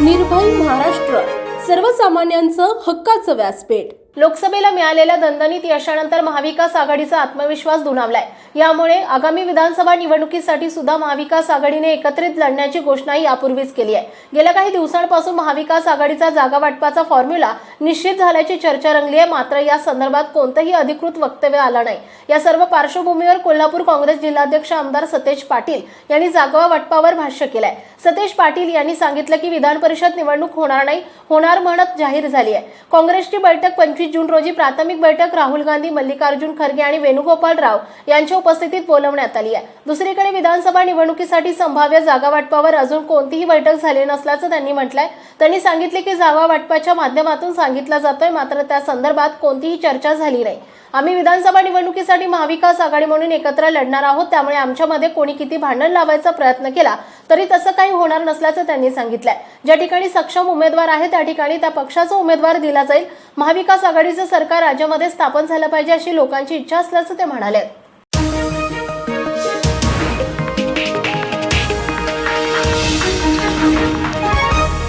निर्भय महाराष्ट्र. सर्वसामान्यांचं हक्काचं व्यासपीठ. लोकसभेला मिळालेल्या दणदणीत यशानंतर महाविकास आघाडीचा आत्मविश्वास दुणावलाय. यामुळे आगामी विधानसभा निवडणुकीसाठी सुद्धा महाविकास आघाडीने एकत्रित लढण्याची घोषणाही यापूर्वीच केली आहे. गेल्या काही दिवसांपासून महाविकास आघाडीचा जागा वाटपाचा फॉर्म्युला निश्चित झाल्याची चर्चा रंगली आहे. मात्र या संदर्भात कोणतंही अधिकृत वक्तव्य आलं नाही. या सर्व पार्श्वभूमीवर कोल्हापूर काँग्रेस जिल्हाध्यक्ष आमदार सतेज पाटील यांनी जागा वाटपावर भाष्य केलंय. सतेज पाटील यांनी सांगितलं की विधान परिषद निवडणूक होणार नाही. होणार म्हणत जाहीर झाली आहे. काँग्रेसची बैठक पंचवीस जून रोजी प्राथमिक बैठक राहुल गांधी मल्लिकार्जुन खरगे आणि वेणुगोपाल राव यांच्या उपस्थितीत बोलवण्यात आली आहे. दुसरीकडे विधानसभा निवडणुकीसाठी संभाव्य जागा वाटपावर अजून कोणतीही बैठक झाली नसल्याचं त्यांनी म्हटलंय. त्यांनी सांगितले की जागा वाटपाच्या माध्यमातून सांगितला जातोय मात्र त्या संदर्भात कोणतीही चर्चा झाली नाही. आम्ही विधानसभा निवडणुकीसाठी महाविकास आघाडी म्हणून एकत्र लढणार आहोत त्यामुळे आमच्यामध्ये कोणी किती भांडण लावायचा प्रयत्न केला तरी तसं काही होणार नसल्याचं त्यांनी सांगितलंय. ज्या ठिकाणी सक्षम उमेदवार आहे त्या ठिकाणी त्या पक्षाचा उमेदवार दिला जाईल. महाविकास आघाडीचं सरकार राज्यामध्ये स्थापन झालं पाहिजे अशी लोकांची इच्छा असल्याचं ते म्हणाले.